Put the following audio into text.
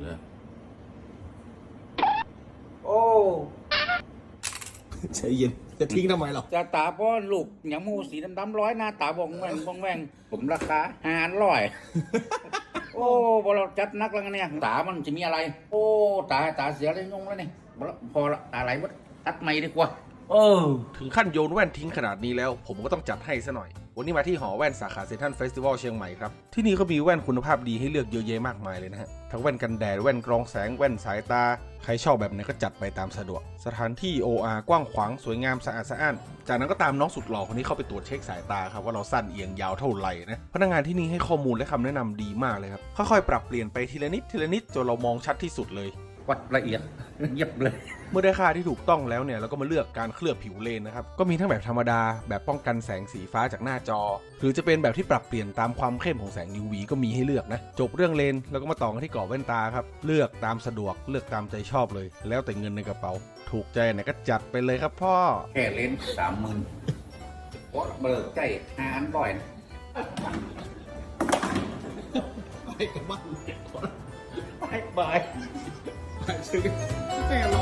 เลยโอ้ใจเย็นจะทิ้งทำไมหรอจะตาป้อนลูกหยังมูสีดำๆร้อยหน้าตาบองแวงบองแวงผมราคาหารร้อย โอ้พอเราจัดนักแล้วกันเนี่ยตามันจะมีอะไร โอ้ ตาตาเสียเลยงงแล้วนี่บ่ละพอละตาไหลวะตัดไม่ดีกว่า เออ ถึงขั้นโยนแว่นทิ้งขนาดนี้แล้ว ผมก็ต้องจัดให้ซะหน่อย วันนี้มาที่หอแว่นสาขาเซนทรัลเฟสติวัลเชียงใหม่ครับ ที่นี่เขามีแว่นคุณภาพดีให้เลือกเยอะแยะมากมายเลยนะฮะ ทั้งแว่นกันแดด แว่นกรองแสง แว่นสายตา ใครชอบแบบไหนก็จัดไปตามสะดวก สถานที่ OR กว้างขวางสวยงามสะอาดสะอ้าน จากนั้นก็ตามน้องสุดหล่อคนนี้เข้าไปตรวจเช็คสายตาครับว่าเราสั้นเอียงยาวเท่าไหร่นะ พนักงานที่นี่ให้ข้อมูลและคำแนะนำดีมากเลยครับ ค่อยๆ ปรับเปลี่ยนไปทีละนิดทีละนิดจนเรามองชัดที่สุดเลย วัดละเอียดเย็บเลย เมื่อได้ค่าที่ถูกต้องแล้วเนี่ยเราก็มาเลือกการเคลือบผิวเลนนะครับ ก็มีทั้งแบบธรรมดา แบบป้องกันแสงสีฟ้าจากหน้าจอ หรือจะเป็นแบบที่ปรับเปลี่ยนตามความเข้มของแสง UV ก็มีให้เลือกนะ จบเรื่องเลนแล้วก็มาต่อกันที่กรอบแว่นตาครับ เลือกตามสะดวกเลือกตามใจชอบเลย แล้วแต่เงินในกระเป๋า ถูกใจไหนก็จัดไปเลยครับพ่อแค่เลนสามหมื่นโอ้เบิกใจหารร้อยนะไปกันบ้างไปบาย ไปซื้อแม่รอ